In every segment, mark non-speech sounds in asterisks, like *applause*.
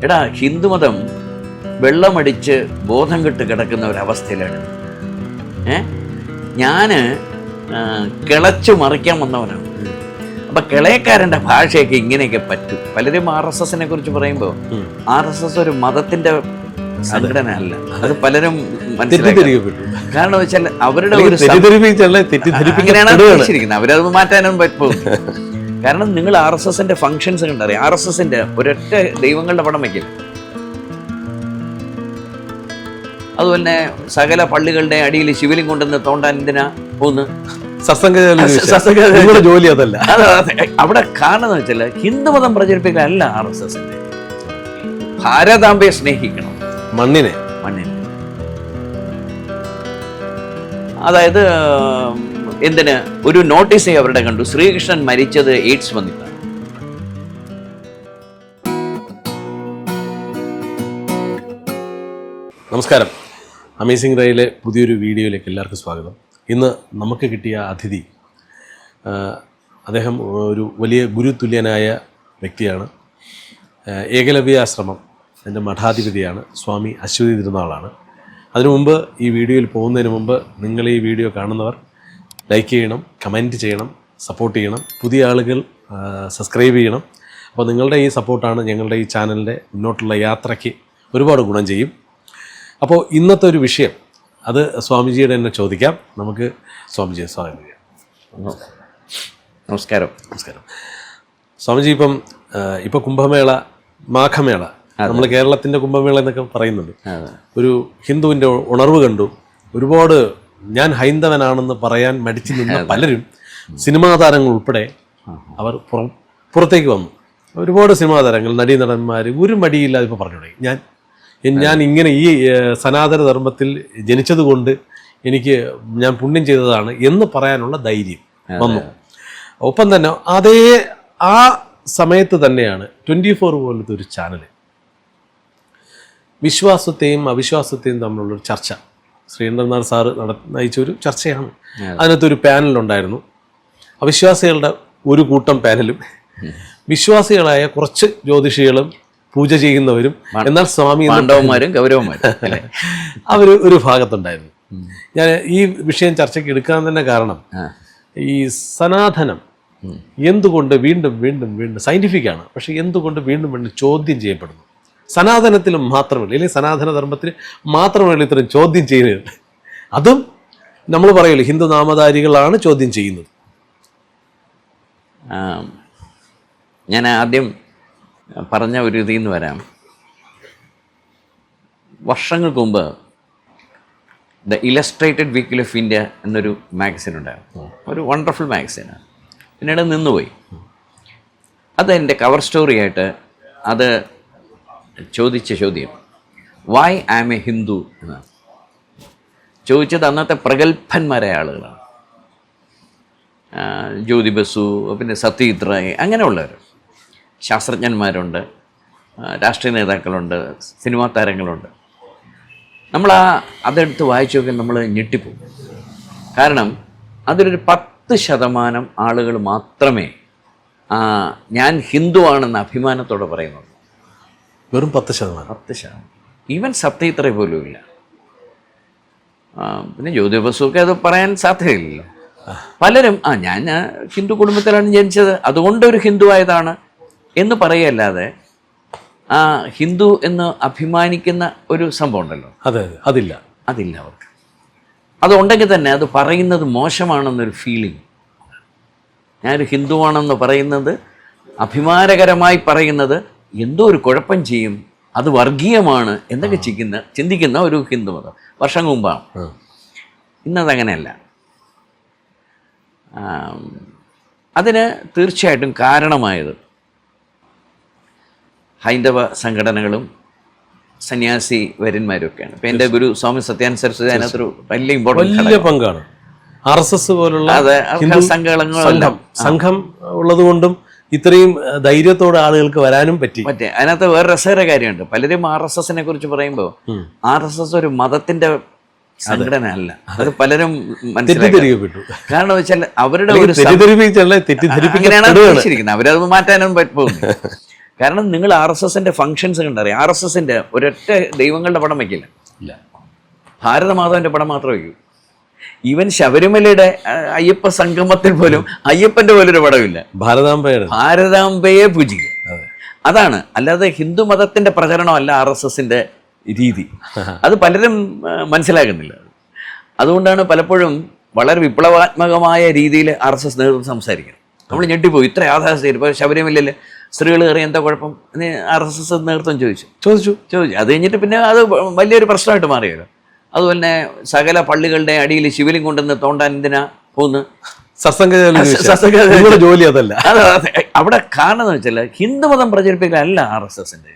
എടാ ഹിന്ദുമതം വെള്ളമടിച്ച് ബോധം കെട്ട് കിടക്കുന്ന ഒരവസ്ഥയിലാണ്. ഏ? ഞാൻ കിളച്ചു മറിക്കാൻ വന്നവനാണ്. അപ്പൊ കിളയക്കാരന്റെ ഭാഷയൊക്കെ ഇങ്ങനെയൊക്കെ പറ്റും. പലരും ആർ എസ് എസിനെ കുറിച്ച് പറയുമ്പോൾ ആർ എസ് എസ് ഒരു മതത്തിന്റെ സംഘടന അല്ല അത്. പലരും കാരണം വെച്ചാൽ അവരുടെ ഒരു അങ്ങനെയാണ് അവരത് മാറ്റാനും പറ്റും. *laughs* കാരണം നിങ്ങൾ ആർ എസ് എസിന്റെ ഫംഗ്ഷൻസ് കണ്ടറിയാം ആർ എസ് എസിന്റെ ഒരൊറ്റ ദൈവങ്ങളുടെ പടം വയ്ക്കില്ല അതുപോലെ സകല പള്ളികളുടെ അടിയിൽ ശിവലിംഗം കൊണ്ടുവന്ന് തോണ്ടാൻ എന്തിനാ നിങ്ങളുടെ ജോലി അതല്ല. അത് അത്. അവിടെ കാരണം എന്ന് വെച്ചാൽ ഹിന്ദുമതം പ്രചരിപ്പിക്കലല്ല ആർ എസ് എസിന്റെ ഭാരതാംബയെ സ്നേഹിക്കണം. മണ്ണിനെ. മണ്ണിനെ. അതായത് എന്തിന്? ഒരു നോട്ടീസ് അവരുടെ കണ്ടു. ശ്രീകൃഷ്ണൻ മരിച്ചത് എയ്ഡ്സ് വന്നിട്ടാണ്. നമസ്കാരം. അമേസിംഗ് റൈയിലെ പുതിയൊരു വീഡിയോയിലേക്ക് എല്ലാവർക്കും സ്വാഗതം. ഇന്ന് നമുക്ക് കിട്ടിയ അതിഥി അദ്ദേഹം ഒരു വലിയ ഗുരുതുല്യനായ വ്യക്തിയാണ്. ഏകലവ്യ ആശ്രമം എന്റെ മഠാധിപതിയാണ്. സ്വാമി അശ്വതി തിരുനാളാണ്. അതിനു മുമ്പ് ഈ വീഡിയോയിൽ പോകുന്നതിന് മുമ്പ് നിങ്ങൾ ഈ വീഡിയോ കാണുന്നവർ ലൈക്ക് ചെയ്യണം കമന്റ് ചെയ്യണം സപ്പോർട്ട് ചെയ്യണം പുതിയ ആളുകൾ സബ്സ്ക്രൈബ് ചെയ്യണം. അപ്പോൾ നിങ്ങളുടെ ഈ സപ്പോർട്ടാണ് ഞങ്ങളുടെ ഈ ചാനലിന്റെ മുന്നോട്ടുള്ള യാത്രയ്ക്ക് ഒരുപാട് ഗുണം ചെയ്യും. അപ്പോൾ ഇന്നത്തെ ഒരു വിഷയം അത് സ്വാമിജിയുടെ തന്നെ ചോദിക്കാം. നമുക്ക് സ്വാമിജിയെ സ്വാഗതം ചെയ്യാം. നമസ്കാരം. നമസ്കാരം. സ്വാമിജി ഇപ്പം ഇപ്പോൾ ഇപ്പം കുംഭമേള മാഘമേള നമ്മൾ കേരളത്തിന്റെ കുംഭമേള എന്നൊക്കെ പറയുന്നുണ്ട്. ഒരു ഹിന്ദുവിന്റെ ഉണർവ് കണ്ടു. ഒരുപാട് ഞാൻ ഹൈന്ദവനാണെന്ന് പറയാൻ മടിച്ചു നിന്ന പലരും സിനിമാ താരങ്ങൾ ഉൾപ്പെടെ അവർ പുറം പുറത്തേക്ക് വന്നു. ഒരുപാട് സിനിമാ താരങ്ങൾ നടീനടന്മാർ ഒരു മടിയില്ലാതെ ഇപ്പോൾ പറഞ്ഞു തുടങ്ങി. ഞാൻ ഞാൻ ഇങ്ങനെ ഈ സനാതന ധർമ്മത്തിൽ ജനിച്ചതുകൊണ്ട് എനിക്ക് ഞാൻ പുണ്യം ചെയ്തതാണ് എന്ന് പറയാനുള്ള ധൈര്യം വന്നു. ഒപ്പം തന്നെ അതേ ആ സമയത്ത് തന്നെയാണ് ട്വന്റി ഫോർ പോലത്തെ ഒരു ചാനൽ വിശ്വാസത്തെയും അവിശ്വാസത്തെയും തമ്മിലുള്ളൊരു ചർച്ച. ശ്രീധരനാഥ് സാറ് നട നയിച്ചൊരു ചർച്ചയാണ്. അതിനകത്തൊരു പാനലുണ്ടായിരുന്നു. അവിശ്വാസികളുടെ ഒരു കൂട്ടം പാനലും. വിശ്വാസികളായ കുറച്ച് ജ്യോതിഷികളും പൂജ ചെയ്യുന്നവരും എന്നാൽ സ്വാമി പാണ്ഡവന്മാരും ഗൗരവന്മാരും? *laughs* അവർ ഒരു ഭാഗത്തുണ്ടായിരുന്നു. ഞാൻ ഈ വിഷയം ചർച്ചയ്ക്ക് എടുക്കാൻ തന്നെ കാരണം ഈ സനാതനം എന്തുകൊണ്ട് വീണ്ടും വീണ്ടും വീണ്ടും സയന്റിഫിക് ആണ്. പക്ഷെ എന്തുകൊണ്ട് വീണ്ടും വീണ്ടും ചോദ്യം ചെയ്യപ്പെടുന്നു? സനാതനത്തിലും മാത്രമല്ല അല്ലെങ്കിൽ സനാതന ധർമ്മത്തിൽ മാത്രമല്ല ഇത്തരം ചോദ്യം ചെയ്യുന്നുണ്ട് അതും നമ്മൾ പറയല്ലോ ഹിന്ദു നാമധാരികളാണ് ചോദ്യം ചെയ്യുന്നത്. ഞാൻ ആദ്യം പറഞ്ഞ ഒരു ഇതിൽ നിന്ന് വരാം. വർഷങ്ങൾക്ക് മുമ്പ് the illustrated weekly of India എന്നൊരു മാഗസിൻ ഉണ്ടായിരുന്നു. ഒരു വണ്ടർഫുൾ മാഗസിനാണ് പിന്നീട് നിന്നുപോയി. അത് എന്റെ കവർ സ്റ്റോറിയായിട്ട് അത് ചോദിച്ച ചോദ്യം. വൈ ആം എ ഹിന്ദു എന്നാണ്. ചോദിച്ചത് അന്നത്തെ പ്രഗത്ഭന്മാരായ ആളുകളാണ്. ജ്യോതി ബസു പിന്നെ സത്യജിത് റായ് അങ്ങനെയുള്ളവർ. ശാസ്ത്രജ്ഞന്മാരുണ്ട് രാഷ്ട്രീയ നേതാക്കളുണ്ട് സിനിമാ താരങ്ങളുണ്ട്. നമ്മൾ ആ അതെടുത്ത് വായിച്ചു നോക്കി നമ്മൾ ഞെട്ടിപ്പോകും. കാരണം അതിലൊരു പത്ത് ശതമാനം ആളുകൾ മാത്രമേ ഞാൻ ഹിന്ദുവാണെന്ന് അഭിമാനത്തോടെ പറയുന്നുള്ളൂ. വെറും പത്ത് ശതമാനം. പത്ത് ശതമാനം. ഈവൻ സത്യത്ര പോലും ഇല്ല. പിന്നെ ജ്യോതി ബസുക്കെ അത് പറയാൻ സാധ്യതയില്ലല്ലോ. പലരും ആ ഞാൻ ഹിന്ദു കുടുംബത്തിലാണ് ജനിച്ചത്. അതുകൊണ്ട് ഒരു ഹിന്ദു ആയതാണ് എന്ന് പറയല്ലാതെ ആ ഹിന്ദു എന്ന് അഭിമാനിക്കുന്ന ഒരു സംഭവം ഉണ്ടല്ലോ. അതെ അതെ. അതില്ല. അതില്ല അവർക്ക്. അതുണ്ടെങ്കിൽ തന്നെ അത് പറയുന്നത് മോശമാണെന്നൊരു ഫീലിംഗ് ഞാനൊരു ഹിന്ദുവാണെന്ന് പറയുന്നത് അഭിമാനകരമായി പറയുന്നത് എന്തോ ഒരു കുഴപ്പം ചെയ്യും അത് വർഗീയമാണ് എന്നൊക്കെ ചിന്തിക്കുന്ന ചിന്തിക്കുന്ന ഒരു ഹിന്ദു മതം വർഷം മുമ്പാണ്. ഇന്നതങ്ങനെയല്ല. അതിന് തീർച്ചയായിട്ടും കാരണമായത് ഹൈന്ദവ സംഘടനകളും സന്യാസി വര്യന്മാരും ഇപ്പം എന്റെ ഗുരു സ്വാമി സത്യാനന്ദ സരസ്വതി അതിനകത്തൊരു വലിയ ഇമ്പോർട്ടൻസ് വലിയ പങ്കാണ്. ആർ എസ് എസ് പോലുള്ള അതെ ഹിന്ദു സംഘം സംഘം ഉള്ളതുകൊണ്ടും ഇത്രയും ധൈര്യത്തോടെ ആളുകൾക്ക് വരാനും പറ്റി. മറ്റേ അതിനകത്ത് വേറെ രസകര കാര്യമുണ്ട്. പലരും ആർ എസ് എസിനെ കുറിച്ച് പറയുമ്പോൾ ആർ എസ് എസ് ഒരു മതത്തിന്റെ സംഘടന അല്ല അത് പലരും മനസ്സിലാക്കിട്ടു തെറ്റിദ്ധരിക്കപ്പെട്ടു. കാരണം വെച്ചാൽ അവരുടെ ഒരു തെറ്റിദ്ധരിപ്പിക്കുന്നത് അവരത് മാറ്റാനും പറ്റും കാരണം നിങ്ങൾ ആർ എസ് എസിന്റെ ഫംഗ്ഷൻസ് കണ്ടറിയാം ആർ എസ് എസിന്റെ ഒരൊറ്റ ദൈവങ്ങളുടെ പടം വയ്ക്കില്ല ഇല്ല. ഭാരതമാതാവിന്റെ പടം മാത്രമേ വയ്ക്കൂ ഈവൻ ശബരിമലയുടെ അയ്യപ്പ സംഗമത്തിൽ പോലും അയ്യപ്പന്റെ പോലൊരു പടമില്ല ഭാരതാംബയുടെ. ഭാരതാംബയെ പൂജിക്കുക. അതെ. അതാണ്. അല്ലാതെ ഹിന്ദു മതത്തിന്റെ പ്രചരണമല്ല ആർ എസ് എസിന്റെ രീതി. *laughs* അത് പലരും മനസ്സിലാകുന്നില്ല. മനസ്സിലാക്കുന്നില്ല അതുകൊണ്ടാണ് പലപ്പോഴും വളരെ വിപ്ലവാത്മകമായ രീതിയിൽ ആർ എസ് എസ് നേതൃത്വം സംസാരിക്കുന്നത്. നമ്മൾ ഞെട്ടിപ്പോയി. ഇത്ര ആധാരം ഇപ്പോൾ ശബരിമലയിൽ സ്ത്രീകൾ കയറി എന്താ കുഴപ്പം? എന്ന് ആർ എസ് എസ് നേതൃത്വം ചോദിച്ചു. ചോദിച്ചു. ചോദിച്ചു. അത് കഴിഞ്ഞിട്ട് പിന്നെ അത് വലിയൊരു പ്രശ്നമായിട്ട് മാറിയല്ലോ. അതുപോലെ തന്നെ സകല പള്ളികളുടെ അടിയിൽ ശിവലിംഗം കൊണ്ടുവന്ന് തോണ്ടാൻ എന്തിനാ പോകുന്നു സത്സംഗ ജോലി അതല്ല. അത് അത്. അവിടെ കാരണം എന്ന് വെച്ചാൽ ഹിന്ദുമതം പ്രചരിപ്പിക്കലല്ല ആർ എസ് എസിന്റെ.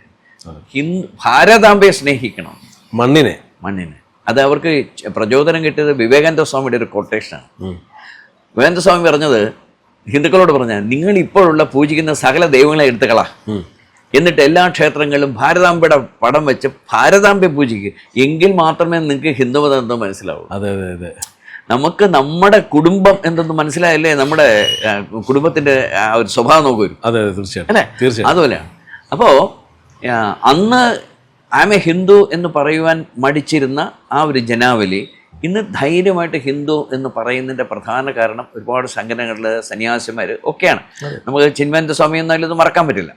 ഹിന്ദു ഭാരതാംബയെ സ്നേഹിക്കണം. മണ്ണിനെ. മണ്ണിനെ. അത് അവർക്ക് പ്രചോദനം കിട്ടിയത് വിവേകാനന്ദ സ്വാമിയുടെ ഒരു കൊട്ടേഷനാണ് വിവേകാനന്ദ സ്വാമി പറഞ്ഞത് ഹിന്ദുക്കളോട് പറഞ്ഞ നിങ്ങൾ ഇപ്പോഴുള്ള പൂജിക്കുന്ന സകല ദൈവങ്ങളെ എടുത്തുകളാ. എന്നിട്ട് എല്ലാ ക്ഷേത്രങ്ങളിലും ഭാരതാംബയുടെ പടം വെച്ച് ഭാരതാംബെ പൂജിക്കുക. എങ്കിൽ മാത്രമേ നിങ്ങൾക്ക് ഹിന്ദുമതം എന്തോ മനസ്സിലാവൂ അതെ അതെ അതെ. നമുക്ക് നമ്മുടെ കുടുംബം എന്തെന്ന് മനസ്സിലായല്ലേ? നമ്മുടെ കുടുംബത്തിന്റെ ആ ഒരു സ്വഭാവം നോക്കി വരും. അതെ അതെ തീർച്ചയായിട്ടും. അല്ലേ? തീർച്ചയായും അതുപോലെയാണ് അപ്പോൾ അന്ന് ഐ എം എ ഹിന്ദു എന്ന് പറയുവാൻ മടിച്ചിരുന്ന ആ ഒരു ജനാവലി ഇന്ന് ധൈര്യമായിട്ട് ഹിന്ദു എന്ന് പറയുന്നതിന്റെ പ്രധാന കാരണം ഒരുപാട് സംഘടനകളിൽ സന്യാസിമാർ ഒക്കെയാണ്. നമുക്ക് ചിന്മേന്ദ്ര സ്വാമി എന്നാലും ഇത് മറക്കാൻ പറ്റില്ല.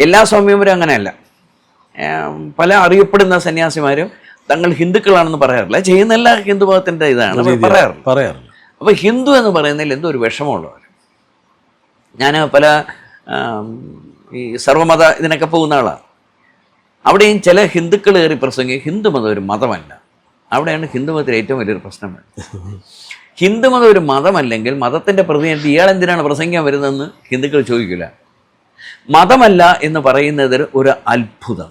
എല്ലാ സ്വാമിമാരും അങ്ങനെയല്ല. പല അറിയപ്പെടുന്ന സന്യാസിമാരും തങ്ങൾ ഹിന്ദുക്കളാണെന്ന് പറയാറില്ല. ചെയ്യുന്ന എല്ലാ ഹിന്ദു മതത്തിന്റെ ഇതാണ് പറയാറില്ല പറയാറില്ല അപ്പോൾ ഹിന്ദു എന്ന് പറയുന്നതിൽ എന്തോ ഒരു വിഷമമുള്ളവർ ഞാൻ പല ഈ സർവമത ഇതിനൊക്കെ പോകുന്ന ആളാണ് അവിടെയും ചില ഹിന്ദുക്കൾ കയറി പ്രസംഗിക്കും. ഹിന്ദുമതം ഒരു മതമല്ല. അവിടെയാണ് ഹിന്ദുമതത്തിൽ ഏറ്റവും വലിയൊരു പ്രശ്നം ഹിന്ദു ഹിന്ദുമതം ഒരു മതമല്ലെങ്കിൽ മതത്തിന്റെ പ്രതിനിധി ഇയാൾ എന്തിനാണ് പ്രസംഗിക്കാൻ വരുന്നതെന്ന് ഹിന്ദുക്കൾ ചോദിക്കില്ല. മതമല്ല എന്ന് പറയുന്നതിൽ ഒരു അത്ഭുതം.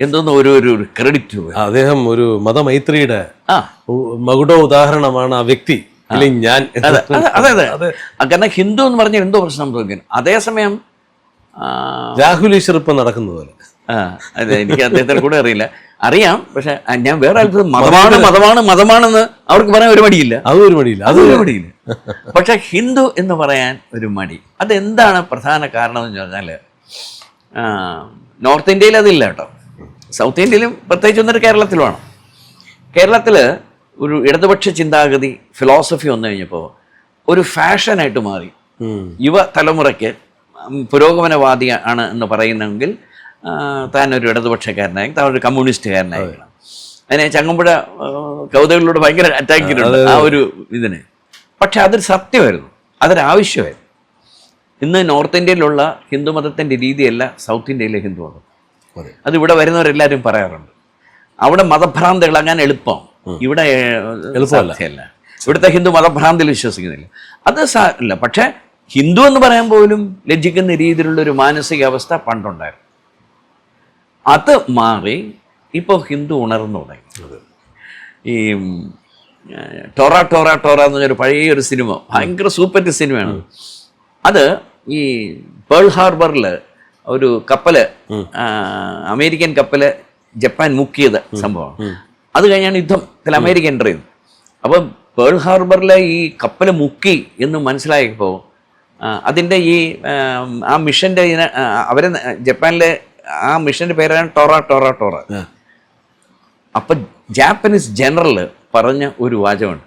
എന്തോന്ന് ഒരു ഒരു ക്രെഡിറ്റ് അദ്ദേഹം ഒരു മതമൈത്രിയുടെ മകുട ഉദാഹരണമാണ് ആ വ്യക്തി അല്ലെങ്കിൽ ഞാൻ അതെ അതെ കാരണം ഹിന്ദു എന്ന് പറഞ്ഞാൽ എന്തോ പ്രശ്നം തോന്നിക്കുന്നു അതേസമയം രാഹുൽ ഈശ്വർ ഇപ്പൊ നടക്കുന്നത് പോലെ. ആ, അതെ എനിക്ക് അദ്ദേഹത്തിന് കൂടെ അറിയില്ല. അറിയാം പക്ഷെ ഞാൻ വേറെ അത്ഭുതം മതമാണ് മതമാണ് മതമാണെന്ന് അവർക്ക് പറയാൻ ഒരു മടിയില്ല. അതും ഒരു മടിയില്ല അത് ഒരു മടിയില്ല. പക്ഷെ ഹിന്ദു എന്ന് പറയാൻ ഒരു മടി. അതെന്താണ് പ്രധാന കാരണം എന്ന് പറഞ്ഞാൽ നോർത്ത് ഇന്ത്യയിൽ അതില്ല കേട്ടോ. സൗത്ത് ഇന്ത്യയിലും പ്രത്യേകിച്ച് ഒന്നൊരു കേരളത്തിലുമാണ് കേരളത്തിൽ ഒരു ഇടതുപക്ഷ ചിന്താഗതി ഫിലോസഫി വന്നു കഴിഞ്ഞപ്പോൾ ഒരു ഫാഷനായിട്ട് മാറി. യുവ തലമുറയ്ക്ക് പുരോഗമനവാദി ആണ് എന്ന് പറയുന്നെങ്കിൽ താൻ ഒരു ഇടതുപക്ഷക്കാരനായി താൻ ഒരു കമ്മ്യൂണിസ്റ്റുകാരനായിരിക്കണം അതിനെ ചങ്ങമ്പുഴ ആ, കവിതകളിലൂടെ ഭയങ്കര അറ്റാക്കിയിട്ടുണ്ട് ആ ഒരു ഇതിന്. പക്ഷെ അതൊരു സത്യമായിരുന്നു. അതൊരു ആവശ്യമായിരുന്നു ഇന്ന് നോർത്ത് ഇന്ത്യയിലുള്ള ഹിന്ദുമതത്തിന്റെ രീതിയല്ല സൗത്ത് ഇന്ത്യയിലെ ഹിന്ദുമതം അതെ. അത് ഇവിടെ വരുന്നവരെല്ലാവരും പറയാറുണ്ട്. അവിടെ മതഭ്രാന്ത് ഇളകാൻ എളുപ്പം. ഇവിടെ എളുപ്പമല്ല. ഇവിടുത്തെ ഹിന്ദു മതഭ്രാന്തിൽ വിശ്വസിക്കുന്നില്ല. അത് സാ- ഇല്ല പക്ഷേ ഹിന്ദു എന്ന് പറയാൻ പോലും ലജ്ജിക്കുന്ന രീതിയിലുള്ള ഒരു മാനസികാവസ്ഥ പണ്ടുണ്ടായിരുന്നു. അത് മാറി ഇപ്പോൾ ഹിന്ദു ഉണർന്നു തുടങ്ങി. ഈ ടോറ ടോറ ടോറ എന്ന് പറഞ്ഞൊരു പഴയ ഒരു സിനിമ ഭയങ്കര സൂപ്പർ ഹിറ്റ് സിനിമയാണ്. അത് ഈ പേൾ ഹാർബറിൽ ഒരു കപ്പൽ അമേരിക്കൻ കപ്പൽ ജപ്പാൻ മുക്കിയത് സംഭവം അത് കഴിഞ്ഞാണ് യുദ്ധത്തിൽ അമേരിക്ക എന്റർ ചെയ്തത് അപ്പം പേൾ ഹാർബറിലെ ഈ കപ്പൽ മുക്കി എന്ന് മനസ്സിലായപ്പോൾ അതിന്റെ ഈ ആ, മിഷന്റെ അവരെ ജപ്പാനിലെ ആ മിഷന്റെ പേരാണ് ടോറ ടോറ ടോറ. അപ്പം ജാപ്പനീസ് ജനറൽ പറഞ്ഞ ഒരു വാചകമുണ്ട്.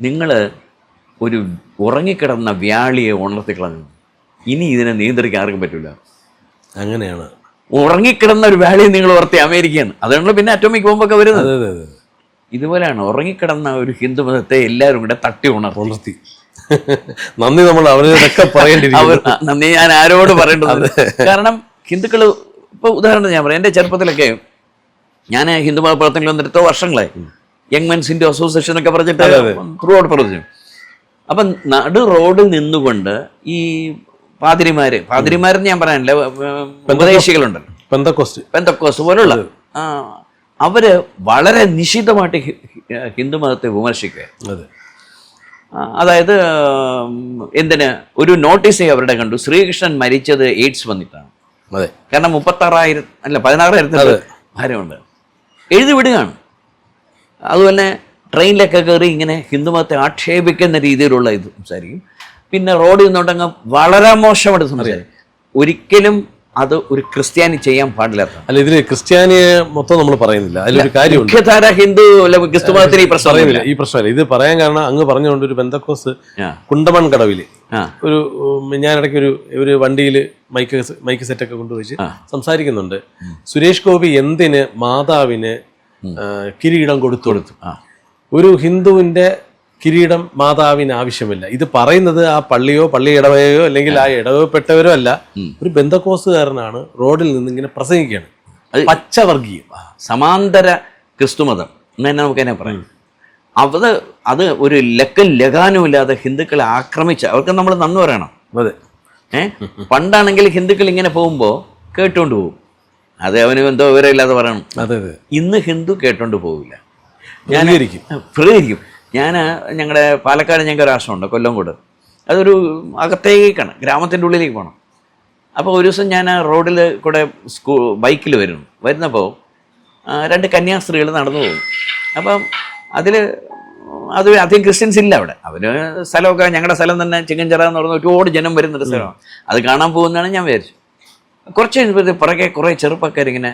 നിങ്ങൾ ഒരു ഉറങ്ങിക്കിടന്ന വ്യാളിയെ ഉണർത്തി കളഞ്ഞു. ഇനി ഇതിനെ നിയന്ത്രിക്കാൻ ആർക്കും പറ്റില്ല അങ്ങനെയാണ്. ഉറങ്ങിക്കിടന്ന ഒരു വ്യാളിയെ നിങ്ങൾ ഉയർത്തി അമേരിക്കയാണ്. അതുകൊണ്ട് പിന്നെ അറ്റോമിക് ബോംബൊക്കെ വരുന്നത്. ഇതുപോലെയാണ് ഉറങ്ങിക്കിടന്ന ഒരു ഹിന്ദു മതത്തെ എല്ലാവരും കൂടെ തട്ടി ഉണർത്തി. *laughs* നന്ദി നമ്മൾ അവരോടൊക്കെ പറയേണ്ടി നന്ദി ഞാൻ ആരോട് പറയേണ്ടത്? കാരണം ഹിന്ദുക്കൾ ഇപ്പൊ ഉദാഹരണം ഞാൻ പറയാം എന്റെ ചെറുപ്പത്തിലൊക്കെ ഞാൻ ഹിന്ദു മത പ്രവർത്തനങ്ങൾ വന്നിട്ട് വർഷങ്ങളായി. യങ് മെൻസിന്റെ അസോസിയേഷൻ ഒക്കെ പറഞ്ഞിട്ട് ത്രൂ ഔട്ട് പ്രവർത്തിച്ചു. അപ്പം നടു റോഡിൽ നിന്നുകൊണ്ട് ഈ പാതിരിമാര് പാതിരിമാരെന്ന് ഞാൻ പറയാനില്ല ഉപദേശികളുണ്ട് ഉപദേശികളുണ്ടല്ലോ പെന്തക്കോസ്റ്റ് പെന്തക്കോസ്. പോലുള്ള. അവർ വളരെ നിശിതമായിട്ട് ഹി- ഹി- ഹിന്ദു മതത്തെ വിമർശിക്കുക. അതെ. അതായത് എന്തിന്? ഒരു നോട്ടീസ് അവരുടെ കണ്ടു. ശ്രീകൃഷ്ണൻ മരിച്ചത് എയ്ഡ്സ് വന്നിട്ടാണ്. അതെ. കാരണം മുപ്പത്താറായിരം അല്ല പതിനാറായിരത്തി ഭാര്യമുണ്ട് എഴുതി വിടുകയാണ്. അതുപോലെ ട്രെയിനിലൊക്കെ കയറി ഇങ്ങനെ ഹിന്ദുമതത്തെ ആക്ഷേപിക്കുന്ന രീതിയിലുള്ള ഇത് സംസാരിക്കും. പിന്നെ റോഡിൽ നിന്നുണ്ടെങ്കിൽ വളരെ മോശമായിട്ട് സംസാരിക്കും. ഒരിക്കലും അത് ഒരു ക്രിസ്ത്യാനി ചെയ്യാൻ പാടില്ല അല്ല ഇതിൽ ക്രിസ്ത്യാനിയെ മൊത്തം നമ്മൾ പറയുന്നില്ല. അതിലൊരു കാര്യം മുഖ്യധാര ഹിന്ദു ക്രിസ്തു മതത്തിന് ഈ പ്രശ്നമില്ല ഈ പ്രശ്നമില്ല. ഇത് പറയാൻ കാരണം അങ്ങ് പറഞ്ഞുകൊണ്ട് ഒരു ബന്ധക്കോസ് കുണ്ടമൺ കടവിൽ ഒരു ഞാനിടയ്ക്ക് ഞാൻ ഇടയ്ക്ക് ഒരു ഒരു വണ്ടിയിൽ മൈക്ക് മൈക്ക് സെറ്റൊക്കെ കൊണ്ടുവച്ച്. സംസാരിക്കുന്നുണ്ട്. സുരേഷ് ഗോപി എന്തിന് മാതാവിന് കിരീടം കൊടുത്തു കൊടുത്തു? ഒരു ഹിന്ദുവിന്റെ കിരീടം മാതാവിന് ആവശ്യമില്ല. ഇത് പറയുന്നത് ആ പള്ളിയോ പള്ളി ഇടവയോ അല്ലെങ്കിൽ ആ ഇടവപ്പെട്ടവരോ അല്ല. ഒരു ബന്ധക്കോസുകാരനാണ് റോഡിൽ നിന്ന് ഇങ്ങനെ പ്രസംഗിക്കുകയാണ്. അത് പച്ചവർഗീയം. സമാന്തര ക്രിസ്തുമതം എന്ന് തന്നെ നമുക്ക് എന്നെ പറയാം. അത് അത് ഒരു ലക്കൽ ലഗാനും ഇല്ലാതെ ഹിന്ദുക്കളെ ആക്രമിച്ച അവർക്ക് നമ്മൾ നന്ദി പറയണം. അതെ. ഏ? പണ്ടാണെങ്കിൽ ഹിന്ദുക്കൾ ഇങ്ങനെ പോകുമ്പോൾ കേട്ടുകൊണ്ട് പോകും. അത് അവന് എന്തോ വിവരമില്ലാതെ പറയണം. അതെ അതെ. ഇന്ന് ഹിന്ദു കേട്ടോണ്ട് പോവില്ല. ഞാൻ. പ്രതികരിക്കും. ഞാൻ ഞങ്ങളുടെ പാലക്കാട് ഞങ്ങൾക്ക് ഒരു ആശ്രമമുണ്ട് കൊല്ലംകോട്. അതൊരു അകത്തേക്കാണ് ഗ്രാമത്തിന്റെ ഉള്ളിലേക്ക് പോകണം അപ്പോൾ ഒരു ദിവസം ഞാൻ റോഡിൽ കൂടെ സ്കൂ ബൈക്കിൽ വരുന്നു. വരുന്നപ്പോൾ രണ്ട് കന്യാസ്ത്രീകൾ നടന്നു പോകും. അപ്പം അതിൽ അത് അധികം ക്രിസ്ത്യൻസ് ഇല്ല അവിടെ. അവർ സ്ഥലമൊക്കെ ഞങ്ങളുടെ സ്ഥലം തന്നെ ചിങ്ങഞ്ചിറ എന്ന് പറഞ്ഞ ഒരുപാട് ജനം വരുന്നൊരു സ്ഥലമാണ്. അത് കാണാൻ പോകുന്നതാണ് ഞാൻ വിചാരിച്ചു കുറച്ച് കഴിഞ്ഞപ്പോഴത്തെ പുറകെ കുറേ ചെറുപ്പക്കാരിങ്ങനെ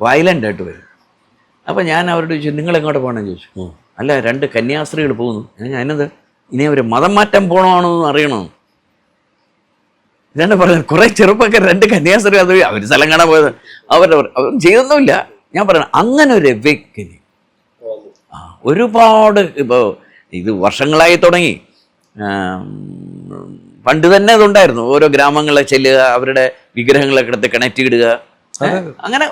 വയലന്റായിട്ട് വരും. അപ്പോൾ ഞാൻ അവരോട് ചോദിച്ചു നിങ്ങൾ എങ്ങോട്ട് പോകണമെന്ന് ചോദിച്ചു. അല്ല രണ്ട് കന്യാസ്ത്രീകൾ പോകുന്നു. ഞാൻ അതിനത് ഇനി അവർ മതം മാറ്റം പോകണമാണോ എന്ന് അറിയണോ? ഇതാണ് പറഞ്ഞത്. കുറേ ചെറുപ്പക്കാർ രണ്ട് കന്യാസ്ത്രീ അത് അവർ സ്ഥലം കാണാൻ പോയത്. അവരുടെ അവർ ചെയ്തൊന്നുമില്ല. ഞാൻ പറയണം അങ്ങനെ ഒരു വ്യക്തി ആ ഒരുപാട് ഇപ്പോൾ ഇത് വർഷങ്ങളായി തുടങ്ങി. പണ്ട് തന്നെ അതുണ്ടായിരുന്നു. ഓരോ ഗ്രാമങ്ങളെ ചെല്ലുക അവരുടെ വിഗ്രഹങ്ങളൊക്കെ എടുത്ത് കണക്റ്റ് ഇടുക അങ്ങനെ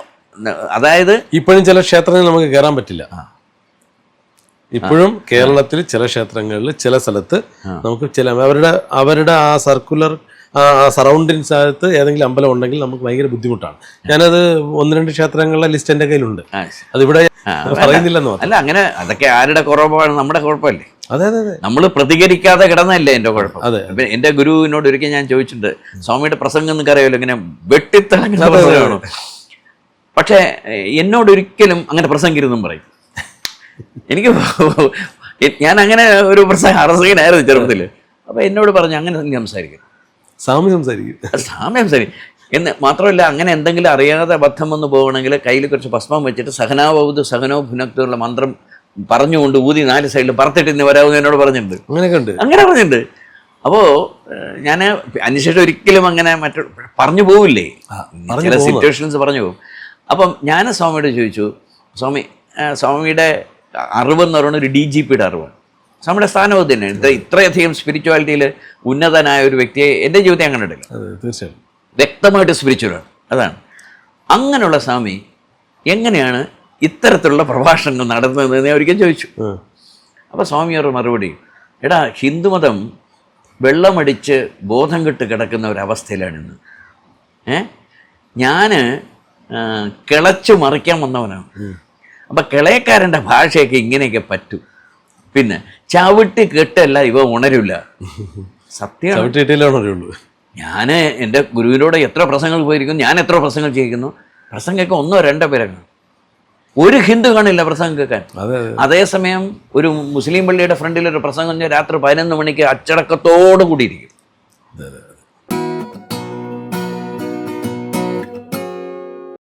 അതായത് ഇപ്പോഴും ചില ക്ഷേത്രങ്ങളിൽ നമുക്ക് കയറാൻ പറ്റില്ല. ഇപ്പോഴും കേരളത്തിൽ ചില ക്ഷേത്രങ്ങളിൽ ചില സ്ഥലത്ത് നമുക്ക് ചില അവരുടെ അവരുടെ ആ സർക്കുലർ സറൗണ്ടിങ് അകത്ത് ഏതെങ്കിലും അമ്പലം ഉണ്ടെങ്കിൽ നമുക്ക് ഭയങ്കര ബുദ്ധിമുട്ടാണ്. ഞാനത് ഒന്ന് രണ്ട് ക്ഷേത്രങ്ങളുടെ ലിസ്റ്റ് എന്റെ കയ്യിലുണ്ട് അതിവിടെ പറയുന്നില്ലെന്ന് അല്ല അങ്ങനെ അതൊക്കെ ആരുടെ കുറവാണ് നമ്മുടെ കുഴപ്പമല്ലേ? അതെ അതെ അതെ. നമ്മൾ പ്രതികരിക്കാതെ കിടന്നല്ലേ എന്റെ കുഴപ്പം? അതെ. എന്റെ ഗുരുവിനോട് ഒരിക്കൽ ഞാൻ ചോദിച്ചിട്ടുണ്ട് സ്വാമിയുടെ പ്രസംഗം നിങ്ങൾക്ക് അറിയാമല്ലോ ഇങ്ങനെ വെട്ടിത്തിളങ്ങുന്ന പ്രസംഗമാണ്? പക്ഷേ എന്നോട് ഒരിക്കലും അങ്ങനെ പ്രസംഗിരുന്നും പറയും. എനിക്ക് ഞാൻ അങ്ങനെ ഒരു പ്രസംഗ അറസകനായിരുന്നു ചെറുപ്പത്തിൽ. അപ്പൊ എന്നോട് പറഞ്ഞു അങ്ങനെ സംസാരിക്കും. സാമ്യം സംസാരിക്കും. സാമ്യം സംസാരിക്കും. എന്ന് മാത്രമല്ല അങ്ങനെ എന്തെങ്കിലും അറിയാതെ ബദ്ധം വന്ന് പോകണമെങ്കിൽ കയ്യിൽ കുറച്ച് ഭസ്മം വെച്ചിട്ട് സഹനാവൗത് സഹനോ ഭുനക്തുള്ള മന്ത്രം പറഞ്ഞുകൊണ്ട് ഊതി നാല് സൈഡിൽ പറത്തിട്ട് ഇന്ന് വരാമെന്ന് എന്നോട് പറഞ്ഞിട്ടുണ്ട്. അങ്ങനെയൊക്കെ ഉണ്ട്. അങ്ങനെ പറഞ്ഞിട്ടുണ്ട്. അപ്പോൾ ഞാൻ അതിനുശേഷം ഒരിക്കലും അങ്ങനെ മറ്റു പറഞ്ഞു പോവില്ലേ ചില സിറ്റുവേഷൻസ് പറഞ്ഞു പോകും അപ്പം ഞാൻ സ്വാമിയോട് ചോദിച്ചു സ്വാമി സ്വാമിയുടെ അറിവെന്ന് പറയുന്നത് ഒരു ഡി ജി പിയുടെ അറിവാണ്. സ്വാമിയുടെ സ്ഥാനം അത് തന്നെയാണ്. ഇത്ര ഇത്രയധികം സ്പിരിച്വാലിറ്റിയിൽ ഉന്നതനായ ഒരു വ്യക്തിയെ എന്റെ ജീവിതത്തെ അങ്ങനെ ഉണ്ടല്ലോ തീർച്ചയായും വ്യക്തമായിട്ട് സ്പിരിച്വലാണ്. അതാണ്. അങ്ങനെയുള്ള സ്വാമി എങ്ങനെയാണ് ഇത്തരത്തിലുള്ള പ്രഭാഷണങ്ങൾ നടത്തുന്നതെന്ന് ഞാൻ ഒരിക്കൽ ചോദിച്ചു. അപ്പോൾ സ്വാമി സ്വാമിയോട് മറുപടി എടാ ഹിന്ദുമതം വെള്ളമടിച്ച് ബോധം കെട്ട് കിടക്കുന്ന ഒരവസ്ഥയിലാണിന്ന് ഏ? ഞാൻ കിളച്ചു മറിക്കാൻ വന്നവനാണ്. അപ്പം കിളയക്കാരന്റെ ഭാഷയൊക്കെ ഇങ്ങനെയൊക്കെ പറ്റും. പിന്നെ ചവിട്ടി കെട്ടല്ല ഇവ ഉണരില്ല. സത്യം ഞാൻ എന്റെ ഗുരുവിനോട് എത്ര പ്രസംഗങ്ങൾ പോയിരിക്കുന്നു ഞാൻ എത്ര പ്രസംഗങ്ങൾ ചെയ്യിക്കുന്നു. പ്രസംഗമൊക്കെ ഒന്നോ രണ്ടോ പേരാണ്. ഒരു ഹിന്ദു കാണില്ല പ്രസംഗം കേൾക്കാൻ. അതെ അതെ. അതേസമയം ഒരു മുസ്ലിം പള്ളിയുടെ ഫ്രണ്ടിൽ ഒരു പ്രസംഗം രാത്രി പതിനൊന്ന് മണിക്ക് അച്ചടക്കത്തോടു കൂടി ഇരിക്കും അതെ അതെ